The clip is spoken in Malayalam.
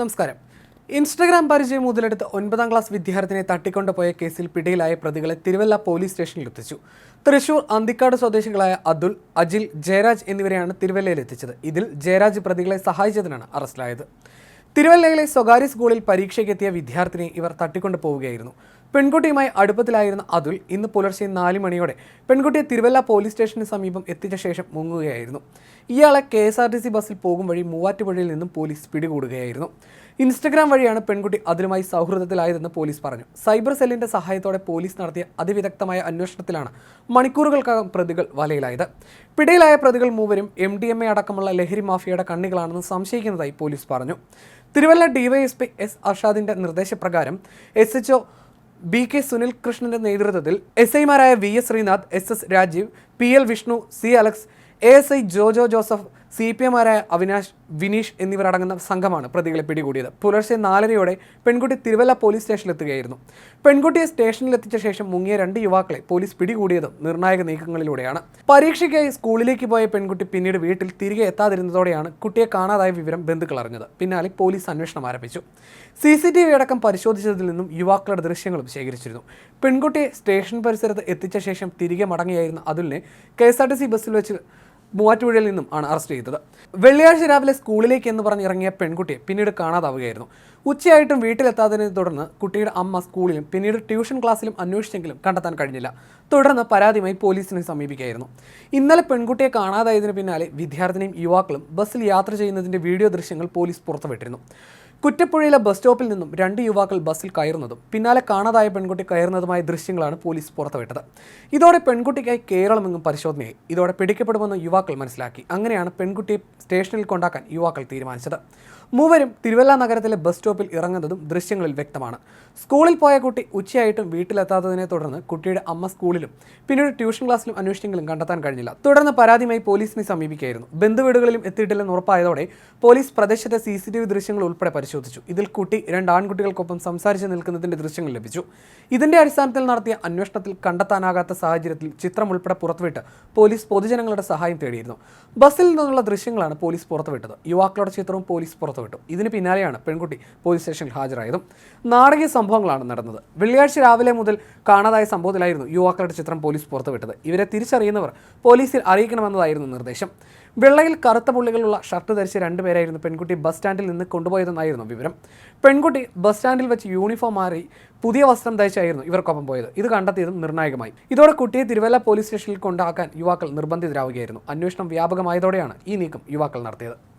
നമസ്കാരം. ഇൻസ്റ്റഗ്രാം പരിചയം മുതലെടുത്ത് ഒൻപതാം ക്ലാസ് വിദ്യാർത്ഥിനെ തട്ടിക്കൊണ്ടുപോയ കേസിൽ പിടിയിലായ പ്രതികളെ തിരുവല്ല പോലീസ് സ്റ്റേഷനിൽ എത്തിച്ചു. തൃശൂർ അന്തിക്കാട് സ്വദേശികളായ അതുൽ അജിൽ ജയരാജ് എന്നിവരെയാണ് തിരുവല്ലയിൽ എത്തിച്ചത്. ഇതിൽ ജയരാജ് പ്രതികളെ സഹായിച്ചതിനാണ് അറസ്റ്റിലായത്. തിരുവല്ലയിലെ സ്വകാര്യ സ്കൂളിൽ പരീക്ഷയ്ക്കെത്തിയ വിദ്യാർത്ഥിനെ ഇവർ തട്ടിക്കൊണ്ടു പോവുകയായിരുന്നു. പെൺകുട്ടിയുമായി അടുപ്പത്തിലായിരുന്ന അതുൽ ഇന്ന് പുലർച്ചെ നാല് മണിയോടെ പെൺകുട്ടിയെ തിരുവല്ല പോലീസ് സ്റ്റേഷന് സമീപം എത്തിച്ച ശേഷം മുങ്ങുകയായിരുന്നു. ഇയാളെ K S R T C ബസ്സിൽ പോകും വഴി മൂവാറ്റുപുഴയിൽ നിന്നും പോലീസ് പിടികൂടുകയായിരുന്നു. ഇൻസ്റ്റഗ്രാം വഴിയാണ് പെൺകുട്ടി അതിലുമായി സൗഹൃദത്തിലായതെന്ന് പോലീസ് പറഞ്ഞു. സൈബർ സെല്ലിന്റെ സഹായത്തോടെ പോലീസ് നടത്തിയ അതിവിദഗ്ധമായ അന്വേഷണത്തിലാണ് മണിക്കൂറുകൾക്കകം പ്രതികൾ വലയിലായത്. പിടിയിലായ പ്രതികൾ മൂവരും എം ഡി എം എ അടക്കമുള്ള ലഹരി മാഫിയയുടെ കണ്ണികളാണെന്ന് സംശയിക്കുന്നതായി പോലീസ് പറഞ്ഞു. തിരുവല്ല ഡിവൈഎസ്പി എസ് അർഷാദിന്റെ നിർദ്ദേശപ്രകാരം S HO B K Sunil കൃഷ്ണന്റെ നേതൃത്വത്തിൽ എസ് ഐമാരായ V S Sreenath S S Rajeev P L Vishnu C Alex A S I Jojo Joseph C P എമാരായ Avinash Vineesh എന്നിവരടങ്ങുന്ന സംഘമാണ് പ്രതികളെ പിടികൂടിയത്. പുലർച്ചെ നാലരയോടെ പെൺകുട്ടി തിരുവല്ല പോലീസ് സ്റ്റേഷനിലെത്തുകയായിരുന്നു. പെൺകുട്ടിയെ സ്റ്റേഷനിലെത്തിച്ച ശേഷം മുങ്ങിയ രണ്ട് യുവാക്കളെ പോലീസ് പിടികൂടിയതും നിർണായക നീക്കങ്ങളിലൂടെയാണ്. പരീക്ഷയ്ക്കായി സ്കൂളിലേക്ക് പോയ പെൺകുട്ടി പിന്നീട് വീട്ടിൽ തിരികെ എത്താതിരുന്നതോടെയാണ് കുട്ടിയെ കാണാതായ വിവരം ബന്ധുക്കൾ അറിഞ്ഞത്. പിന്നാലെ പോലീസ് അന്വേഷണം ആരംഭിച്ചു. സി സി ടി വി അടക്കം പരിശോധിച്ചതിൽ നിന്നും യുവാക്കളുടെ ദൃശ്യങ്ങളും ശേഖരിച്ചിരുന്നു. പെൺകുട്ടിയെ സ്റ്റേഷൻ പരിസരത്ത് എത്തിച്ച ശേഷം തിരികെ മടങ്ങിയായിരുന്ന അതുലിനെ K S R T C ബസ്സിൽ വെച്ച് മൂവാറ്റുപുഴയിൽ നിന്നും ആണ് അറസ്റ്റ് ചെയ്തത്. വെള്ളിയാഴ്ച രാവിലെ സ്കൂളിലേക്ക് എന്ന് പറഞ്ഞ് ഇറങ്ങിയ പെൺകുട്ടിയെ പിന്നീട് കാണാതാവുകയായിരുന്നു. ഉച്ചയായിട്ടും വീട്ടിലെത്താത്തതിനെ തുടർന്ന് കുട്ടിയുടെ അമ്മ സ്കൂളിലും പിന്നീട് ട്യൂഷൻ ക്ലാസ്സിലും അന്വേഷിച്ചെങ്കിലും കണ്ടെത്താൻ കഴിഞ്ഞില്ല. തുടർന്ന് പരാതിയുമായി പോലീസിനെ സമീപിക്കുകയായിരുന്നു. ഇന്നലെ പെൺകുട്ടിയെ കാണാതായതിനു പിന്നാലെ വിദ്യാർത്ഥിനിയും യുവാക്കളും ബസ്സിൽ യാത്ര ചെയ്യുന്നതിന്റെ വീഡിയോ ദൃശ്യങ്ങൾ പോലീസ് പുറത്തുവിട്ടിരുന്നു. കുറ്റപ്പുഴയിലെ ബസ് സ്റ്റോപ്പിൽ നിന്നും രണ്ട് യുവാക്കൾ ബസ്സിൽ കയറുന്നതും പിന്നാലെ കാണാതായ പെൺകുട്ടി കയറുന്നതുമായ ദൃശ്യങ്ങളാണ് പോലീസ് പുറത്തുവിട്ടത്. ഇതോടെ പെൺകുട്ടിക്കായി കേരളമെങ്ങും പരിശോധനയായി. ഇതോടെ പിടിക്കപ്പെടുമെന്ന് യുവാക്കൾ മനസ്സിലാക്കി. അങ്ങനെയാണ് പെൺകുട്ടിയെ സ്റ്റേഷനിൽ കൊണ്ടാക്കാൻ യുവാക്കൾ തീരുമാനിച്ചത്. മൂവരും തിരുവല്ല നഗരത്തിലെ ബസ് സ്റ്റോപ്പിൽ ഇറങ്ങുന്നതും ദൃശ്യങ്ങളിൽ വ്യക്തമാണ്. സ്കൂളിൽ പോയ കുട്ടി ഉച്ചയായിട്ടും വീട്ടിലെത്താത്തതിനെ തുടർന്ന് കുട്ടിയുടെ അമ്മ സ്കൂളിലും പിന്നീട് ട്യൂഷൻ ക്ലാസ്സിലും അന്വേഷിച്ചെങ്കിലും കണ്ടെത്താൻ കഴിഞ്ഞില്ല. തുടർന്ന് പരാതിയുമായി പോലീസിനെ സമീപിക്കുകയായിരുന്നു. ബന്ധുവീടുകളിലും എത്തിയിട്ടില്ലെന്ന് ഉറപ്പായതോടെ പോലീസ് പ്രദേശത്തെ സി സി ടി വി ദൃശ്യങ്ങൾ ഉൾപ്പെടെ പരിശോധിച്ചു. ഇതിൽ കുട്ടി രണ്ട് ആൺകുട്ടികൾക്കൊപ്പം സംസാരിച്ച് നിൽക്കുന്നതിന്റെ ദൃശ്യങ്ങൾ ലഭിച്ചു. ഇതിന്റെ അടിസ്ഥാനത്തിൽ നടത്തിയ അന്വേഷണത്തിൽ കണ്ടെത്താനാകാത്ത സാഹചര്യത്തിൽ ചിത്രം ഉൾപ്പെടെ പുറത്തുവിട്ട് പോലീസ് പൊതുജനങ്ങളുടെ സഹായം തേടിയിരുന്നു. ബസ്സിൽ നിന്നുള്ള ദൃശ്യങ്ങളാണ് പോലീസ് പുറത്തുവിട്ടത്. യുവാക്കളുടെ ചിത്രവും പോലീസ് പുറത്തുവിട്ടു ഇതിന് പിന്നാലെയാണ് പെൺകുട്ടി പോലീസ് സ്റ്റേഷനിൽ ഹാജരായതും. നാടകീയ സംഭവങ്ങളാണ് നടന്നത്. വെള്ളിയാഴ്ച രാവിലെ മുതൽ കാണാതായ സംഭവത്തിലായിരുന്നു യുവാക്കളുടെ ചിത്രം പോലീസ് പുറത്തുവിട്ടത്. ഇവരെ തിരിച്ചറിയുന്നവർ പോലീസിൽ അറിയിക്കണമെന്നതായിരുന്നു നിർദ്ദേശം. വെള്ളയിൽ കറുത്ത പുള്ളികളുള്ള ഷർട്ട് ധരിച്ച രണ്ടുപേരായിരുന്നു പെൺകുട്ടി ബസ് സ്റ്റാൻഡിൽ നിന്ന് കൊണ്ടുപോയതെന്നായിരുന്നു വിവരം. പെൺകുട്ടി ബസ് സ്റ്റാൻഡിൽ വെച്ച് യൂണിഫോം മാറി പുതിയ വസ്ത്രം ധരിച്ചായിരുന്നു ഇവർക്കൊപ്പം പോയത്. ഇത് കണ്ടെത്തിയതും നിർണായകമായി. ഇതോടെ കുട്ടിയെ തിരുവല്ല പോലീസ് സ്റ്റേഷനിൽ കൊണ്ടാക്കാൻ യുവാക്കൾ നിർബന്ധിതരാവുകയായിരുന്നു. അന്വേഷണം വ്യാപകമായതോടെയാണ് ഈ നീക്കം യുവാക്കൾ നടത്തിയത്.